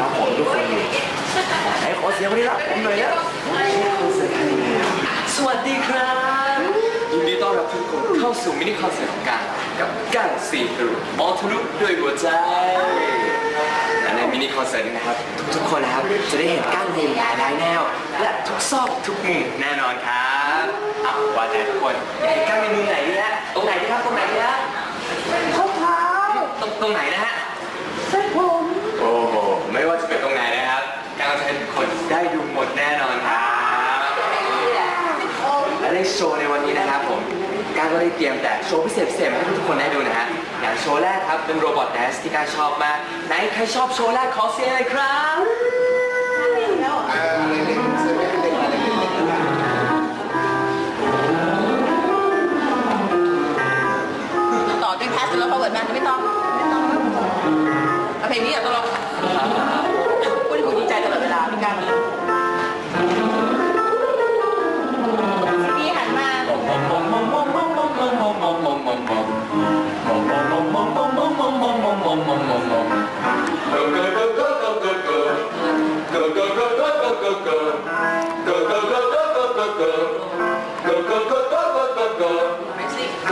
รักของทุกคนอยู่ไหนขอเสียงคนที่รักผมหน่อยแล้วสวัสดีครับยินดีต้อนรับทุกคนเข้าสู่มินิคอนเสิร์ตของการกับก้างสีทะลุมองทะลุด้วยหัวใจและในมินิคอนเสิร์ตนี้นะครับ ทุกๆคนนะครับจะได้เห็นก้างในหลายหลายแนว และทุกซอกทุกมุมแน่นอนครับอ้าวว่าแต่ทุกคนอยากเห็นก้างในมุมไหนดีฮะตรงไหนดีครับตรงไหนดีฮะเท้าตรงไหนนะฮะเส้นผมโอ้โห ไม่ว่าจะเป็นตรงไหนนะครับก้างจะให้ทุกคนได้ดูหมดแน่นอนครับและในโชว์ในวันนี้นะครับผมการก็ได้เตรียมแต่โชว์พิเศษพิเศษให้ทุกคนได้ดูนะฮะอย่างโชว์แรกครับเป็นโรบอทแดนซ์ที่การชอบมากไหนใครชอบโชว์แรกขอเสียงเลยครับต่อด้วยแพสแล้วพอเวิร์ดมาไม่ต้องไม่ต้องเอาเพลงนี้อย่าต้องรอง พูดให้กูดีใจตลอดเวลาพี่การมาพี่หันมาไปสิเ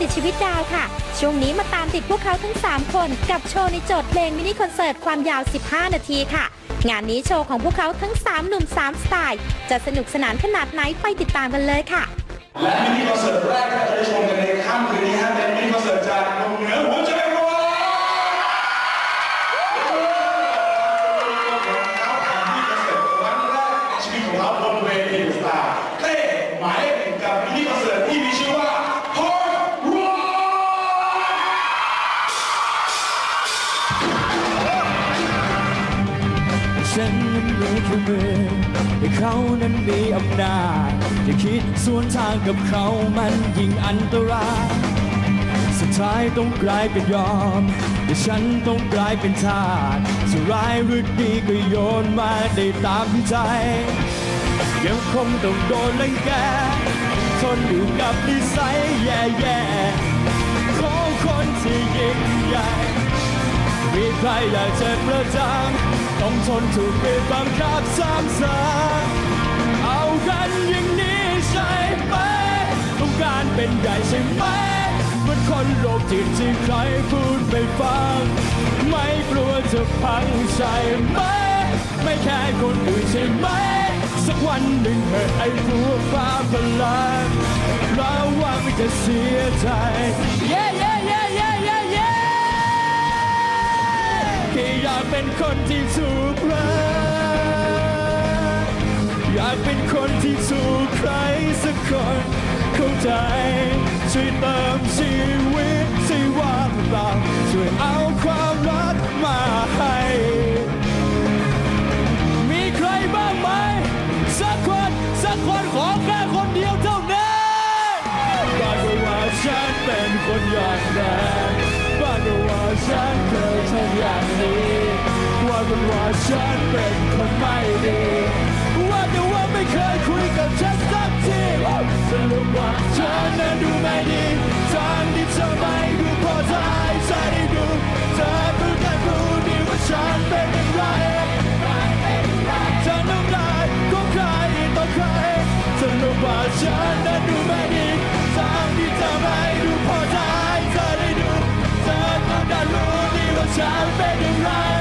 ติดชีวิตดาวค่ะ ช่วงนี้มาตามติดพวกเขาทั้ง 3 คน กับโชว์ในโจทย์เพลงมินิคอนเสิร์ตความยาว 15 นาทีค่ะ งานนี้โชว์ของพวกเขาทั้ง 3 หนุ่ม 3 สไตล์ จะสนุกสนานขนาดไหนไปติดตามกันเลยค่ะ และมินิคอนเสิร์ตแรกที่เราจะได้ชมกันในค่ำคืนนี้ฮะเป็นมินิคอน มือแต่เขานั้นมีอำนาจจะคิดสวนทางกับเขามันยิ่งอันตราย สุดท้ายต้องกลายเป็นยอมแต่ฉันต้องกลายเป็นทาสสุร้ายหรือดีก็โยนมาได้ตามใจยังคงต้องโดนลังแกทนอยู่กับนิสัยแย่ๆของคนที่ยิ่งใหญ่ มีใครอยากจะประจำต้องทนถูกบีบบังคับซ้ำๆเอากันอย่างนี้ใช่ไหมต้องการเป็นใหญ่ใช่ไหมเหมือนคนโลกจิตที่ใครพูดไม่ฟัง ไม่กลัวจะพังใช่ไหม ไม่แค่คนอื่นใช่ไหม สักวันหนึ่งเมื่อไอ้พวกฟ้าพลังระวังจะเสียใจ yeah yeah yeah yeah yeah yeah แค่อยากเป็นคนที่ถูกรักอยากเป็นคนที่ถูกใครสักคนเข้าใจช่วยเติมชีวิตที่ว่างเปล่าช่วยเอาความรักมาให้ มีใครบ้างไหมสักคนสักคนขอแค่คนเดียวเท่านั้นบ้านก็ว่าฉันเป็นคนอย่างนั้น ฉันเคยทำอย่างนี้ ว่ากันว่าฉันเป็นคนไม่ดี ว่าแต่ว่าไม่เคยคุยกับฉันสักทีสรุปว่าฉันนั้นดูไม่ดีทางที่เธอไม่ดูพอใจใจด้ดูเธอเพิ่งแค่รู้ดีว่าฉันเป็นอย่างไรฉันน้ำลายของใครต่อใครสรุปว่าฉันนั้นดูไม่ดีทางที่เธอไม่ ต้องได้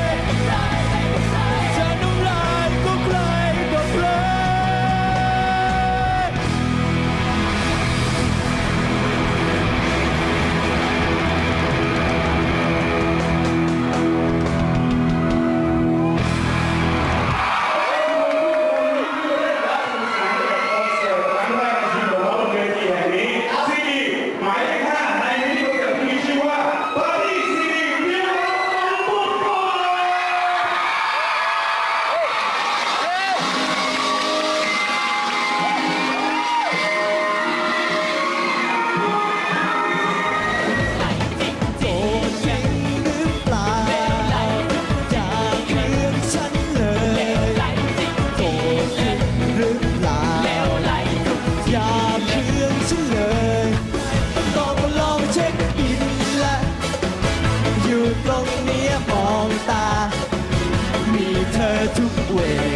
ทุ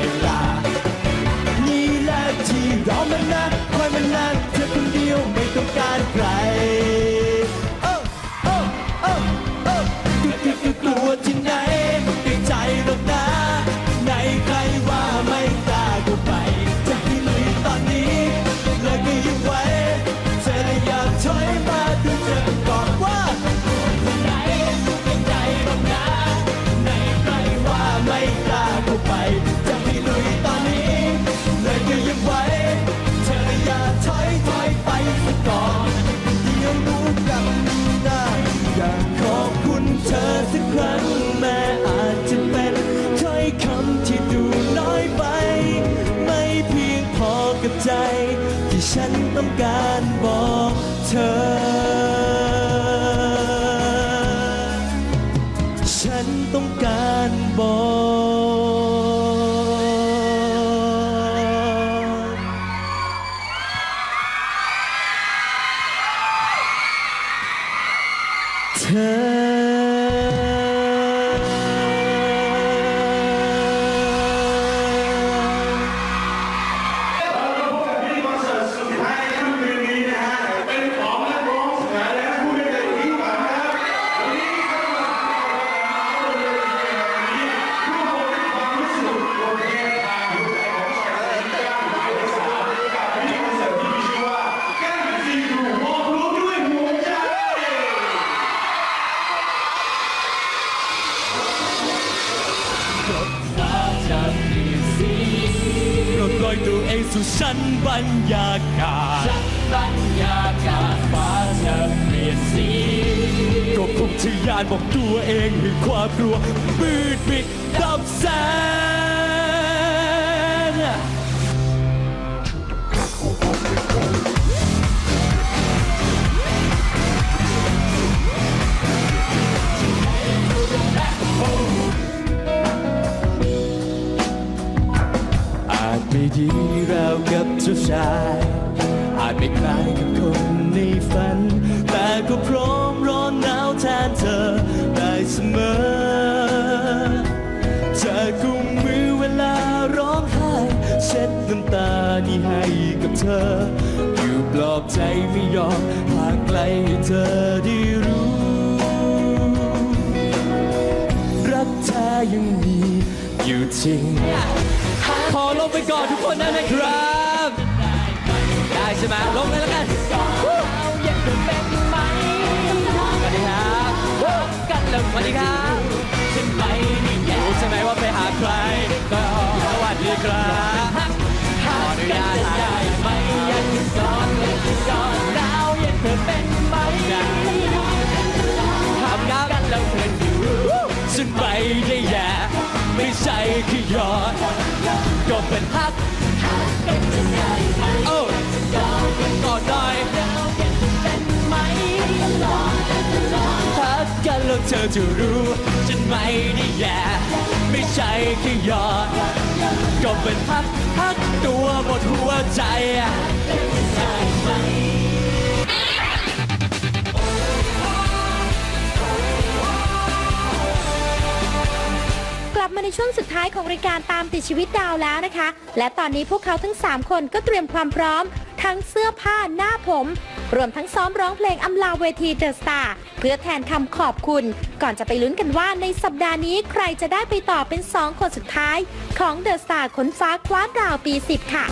ก็คงจะยานบอกตัวเองให้ความกลัวมืดมิดดับแสงอาจไม่ดีเรากับเจ้าชาย อาจไม่คล้ายกับคนในฝัน แต่ก็พร้อม นเธอได้เสมอจะกุมมือเวลาร้องไห้เช็ดน้ำตานี้ให้กับเธอ อยู่ปลอบใจไม่ยอมห่างไกลให้เธอได้รู้ รักแท้ยังมีอยู่จริง ขอลงไปก่อนทุกคนนะนะครับ ได้ใช่ไหมลงเลยแล้วกัน กันเลยสวัสดีครับฉันไม่ได้รู้ใช่ไหมว่าไปหาใครก็สวัสดีครับขออนุญาตได้ไหมยังสอนสอนดาวยังเธอเป็นไหมทำกันแล้วเธออยู่ฉันไม่ได้แย่ไม่ใช่ เธอจะรู้ฉันไม่ได้แย่ไม่ใช่แค่หยอดก็เป็นฮักฮักตัวหมดหัวใจกลับมาในช่วงสุดท้ายของรายการตามติดชีวิตดาวแล้วนะคะ และตอนนี้พวกเขาทั้ง 3 คนก็เตรียมความพร้อม ทั้งเสื้อผ้าหน้าผม รวมทั้งซ้อมร้องเพลงอำลาเวทีเดอะสตาร์เพื่อแทนคำขอบคุณ ก่อนจะไปลุ้นกันว่าในสัปดาห์นี้ใครจะได้ไปต่อเป็น 2 คนสุดท้าย ของเดอะสตาร์ขนฟ้าคว้าดาวปี 10 ค่ะ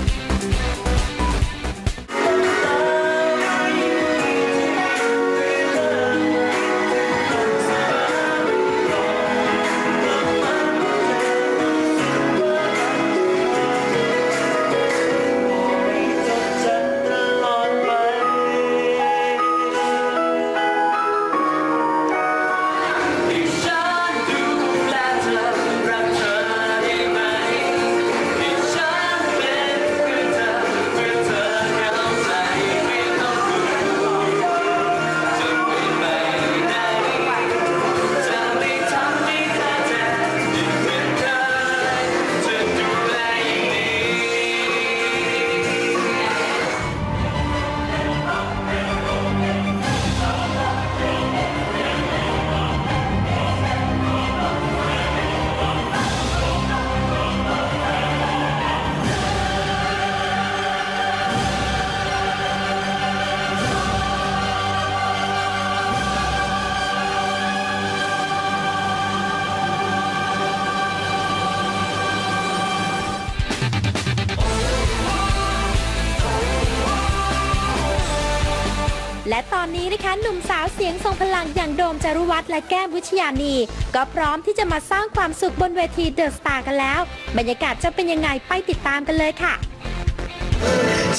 และตอนนี้นะคะหนุ่มสาวเสียงทรงพลังอย่างโดมจารุวัฒน์และแก้มวิชยานี ก็พร้อมที่จะมาสร้างความสุขบนเวทีเดอะสตาร์กันแล้ว บรรยากาศจะเป็นยังไงไปติดตามกันเลยค่ะ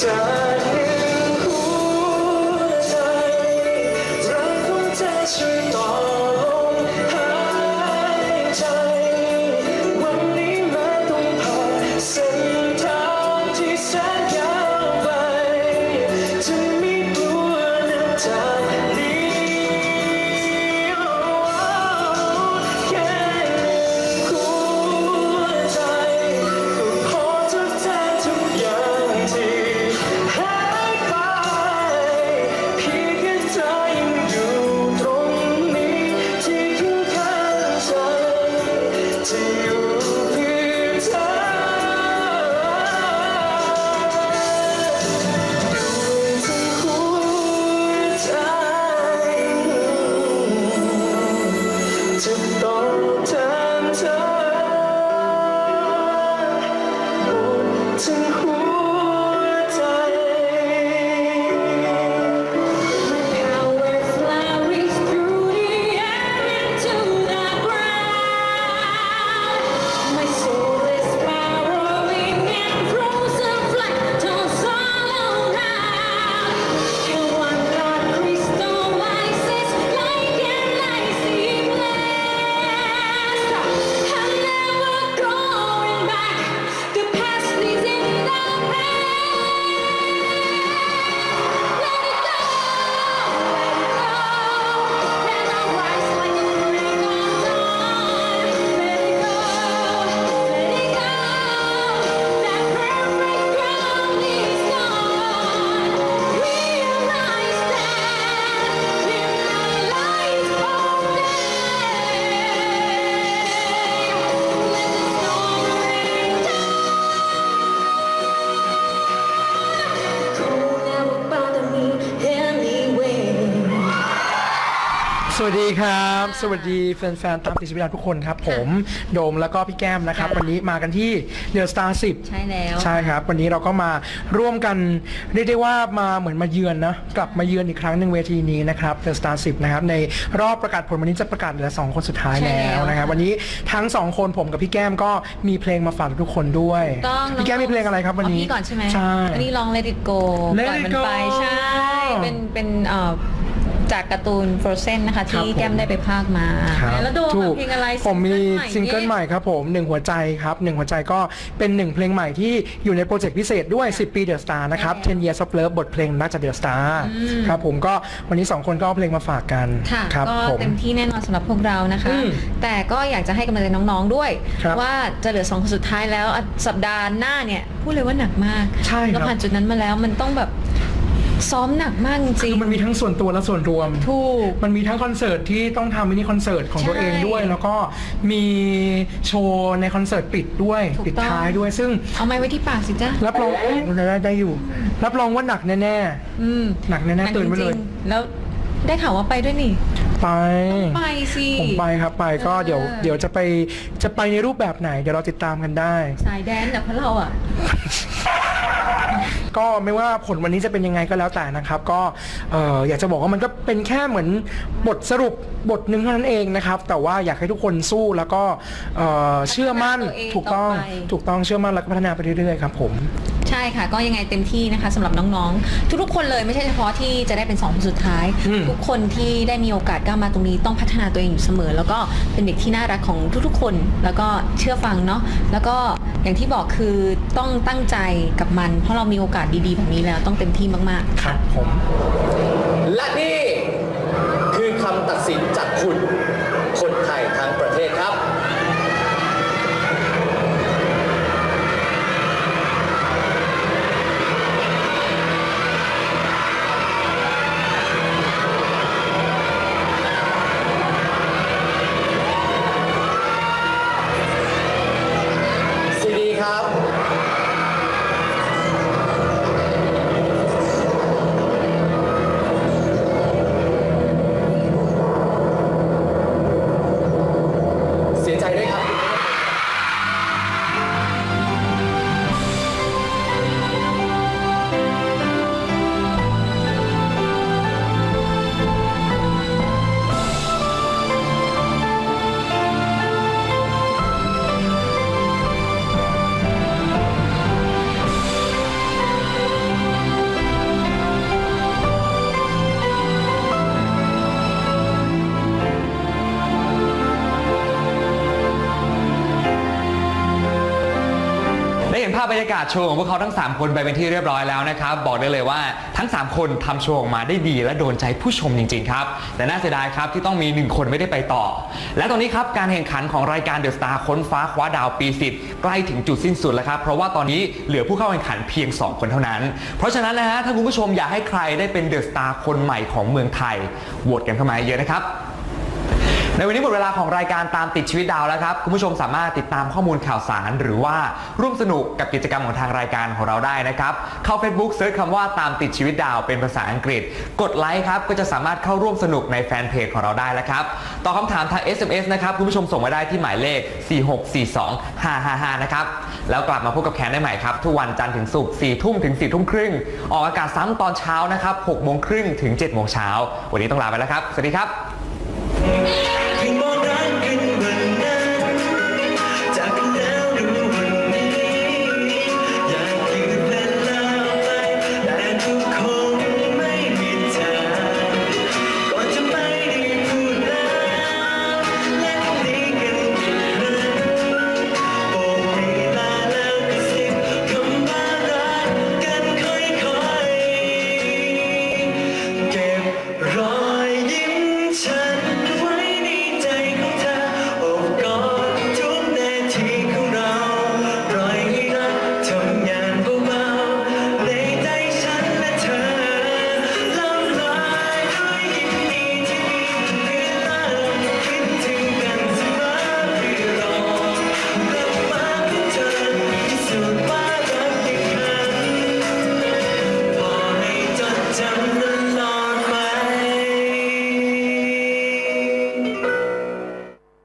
จใจรักของเธอช่วยต่อ ดีครับ สวัสดีแฟนๆตามติดชีวิตเราทุกคนครับ ผมโดมแล้วก็พี่แก้มนะครับ ค่ะ วันนี้มากันที่เดอะสตาร์สิบใช่แล้ว ใช่ครับ วันนี้เราก็มาร่วมกันเรียกได้ว่ามาเหมือนมาเยือนนะกลับมาเยือนอีกครั้งหนึ่งเวทีนี้นะครับเดอะสตาร์สิบนะครับในรอบประกาศผลวันนี้จะประกาศเหลือสองคนสุดท้ายใช่แล้แล้ววนะครับค่ะวันนี้ทั้งสองคนผมกับพี่แก้มก็มีเพลงมาฝากทุกคนด้วยต้องพี่แก้มมีเพลงอะไรครับวันนี้เอาพี่ก่อนใช่ไหมใช่อันนี้ลอง Let It Go Let ปล่อย It มัน Go ไปใช่ เป็นเป็นเอ่อ จากการ์ตูน Frozen นะคะ ครับที่ผม แก้มได้ไปภาคมา ครับแล้วโดมถูอะกเพลงอะไรผมมีซิงเกิลนี่ใหม่ครับผมหนึ่งหัวใจครับหนึ่งหัวใจก็เป็นหนึ่งเพลงใหม่ที่อยู่ในโปรเจกต์พิเศษด้วย 10 ปีเดอะสตาร์นะครับใช่10 years of love บทเพลงน่าจะเดอะสตาร์ครับผมก็วันนี้ 2 คนก็เอาเพลงมาฝากกันค่ะครับก็ผม เต็มที่แน่นอนสำหรับพวกเรานะคะ อืมแต่ก็อยากจะให้กำลังใจน้องๆด้วย ครับว่าจะเหลือสองคนสุดท้ายแล้วอะสัปดาห์หน้าเนี่ย พูดเลยว่าหนักมากใช่ครับเราผ่านจุดนั้นมาแล้วมันต้องแบบ ซ้อมหนักมากจริคืง อมันมีทั้งส่วนตัวและส่วนรวม ถูก มันมีทั้งคอนเสิร์ตที่ต้องทำมินิคอนเสิร์ตของตัวเองด้วย ใช่แล้วก็มีโชว์ในคอนเสิร์ตปิดด้วย ถูกปิดต้องท้ายด้วย ซึ่งเอาไม้ไว้ที่ปากสิจ๊ะรับรองได้ได้อยู่ รับรองว่าหนักแน่ อืมหนักแน่ๆตื่นไว้เลย จริงๆแล้วได้ข่าวว่าไปด้วยนี่ๆ ไป ไปสิ ผมไปครับไปก็เดี๋ยวเออเดี๋ยวจะไปจะไปในรูปแบบไหน เดี๋ยวเราติดตามกันได้ สายแดนแต่เพราะเราอะ ก็ไม่ว่าผลวันนี้จะเป็นยังไงก็แล้วแต่นะครับ ก็เอ่ออยากจะบอกว่ามันก็เป็นแค่เหมือนบทสรุปบทหนึ่งเท่านั้นเองนะครับ แต่ว่าอยากให้ทุกคนสู้แล้วก็เอ่อเชื่อมั่นพัฒนาตัวเองถูกต้องต่อไป ถูกต้องเชื่อมั่นแล้วก็พัฒนาไปเรื่อยๆครับผม ใช่ค่ะ ก็ยังไงเต็มที่นะคะสำหรับน้องๆ ทุกๆคนเลยไม่ใช่เฉพาะที่จะได้เป็นสองคนสุดท้าย อืม ทุกคนที่ได้มีโอกาสก้าวมาตรงนี้ต้องพัฒนาตัวเองอยู่เสมอ แล้วก็เป็นเด็กที่น่ารักของทุกๆคน แล้วก็เชื่อฟังเนาะแล้วก็อย่างที่บอกคือต้องตั้งใจกับมัน เพราะเรามีโอกาสดีๆแบบนี้แล้วต้องเต็มที่มากๆ ครับผม และนี่ บรรยากาศโชว์ของพวกเขาทั้ง 3 คนไปเป็นที่เรียบร้อยแล้วนะครับ บอกได้เลยว่าทั้ง 3 คนทำโชว์ออกมาได้ดีและโดนใจผู้ชมจริง ๆ ครับ แต่น่าเสียดายครับที่ต้องมี 1 คนไม่ได้ไปต่อ และตอนนี้ครับการแข่งขันของรายการเดอะสตาร์ค้นฟ้าคว้าดาวปี10ใกล้ถึงจุดสิ้นสุดแล้วครับ เพราะว่าตอนนี้เหลือผู้เข้าแข่งขันเพียง 2 คนเท่านั้น เพราะฉะนั้นนะฮะถ้าคุณผู้ชมอยากให้ใครได้เป็นเดอะสตาร์คนใหม่ของเมืองไทยโหวตกันเข้ามาเยอะนะครับ ในวันนี้หมดเวลาของรายการตามติดชีวิตดาวแล้วครับ คุณผู้ชมสามารถติดตามข้อมูลข่าวสาร หรือว่าร่วมสนุกกับกิจกรรมของทางรายการของเราได้นะครับ เข้า Facebook เซิร์ชคำว่าตามติดชีวิตดาวเป็นภาษาอังกฤษ กดไลค์ครับ ก็จะสามารถเข้าร่วมสนุกในแฟนเพจของเราได้แล้วครับตอบคำถามทาง SMS นะครับ คุณผู้ชมส่งมาได้ที่หมายเลข 4642555 นะครับ แล้วกลับมาพบกับแคนได้ใหม่ครับ ทุกวันจันทร์ถึงศุกร์4ทุ่มถึง4ทุ่มครึ่ง ออกอากาศซ้ำตอนเช้านะครับ6โมงครึ่งถึง7โมงเช้า วันนี้ต้องลาไปแล้วครับ สวัสดีครับ